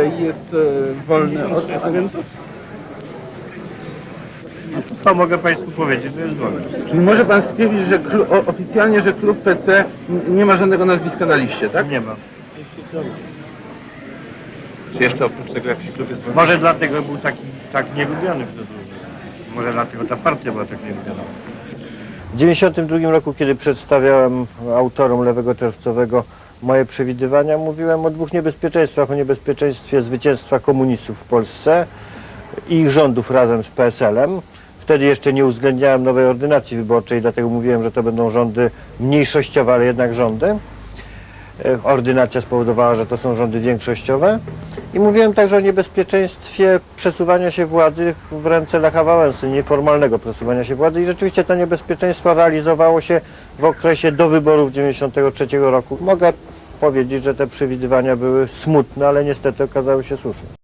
jest e, wolny od agentów? No to co mogę Państwu powiedzieć, że jest wolny. Czyli może pan stwierdzić, że klu, o, oficjalnie, że klub PC n- nie ma żadnego nazwiska na liście, tak? Nie ma. Czy jeszcze oprócz tego jakiś klub jest Może dlatego był taki tak nielubiony przez ludzi. Może dlatego ta partia była tak nielubiona. W 1992 roku, kiedy przedstawiałem autorom Lewego Czerwcowego moje przewidywania, mówiłem o dwóch niebezpieczeństwach. O niebezpieczeństwie zwycięstwa komunistów w Polsce i ich rządów razem z PSL-em. Wtedy jeszcze nie uwzględniałem nowej ordynacji wyborczej, dlatego mówiłem, że to będą rządy mniejszościowe, ale jednak rządy. E, Ordynacja spowodowała, że to są rządy większościowe. I mówiłem także o niebezpieczeństwie przesuwania się władzy w ręce Lecha Wałęsy, nieformalnego przesuwania się władzy i rzeczywiście to niebezpieczeństwo realizowało się w okresie do wyborów 1993 roku. Mogę powiedzieć, że te przewidywania były smutne, ale niestety okazały się słuszne.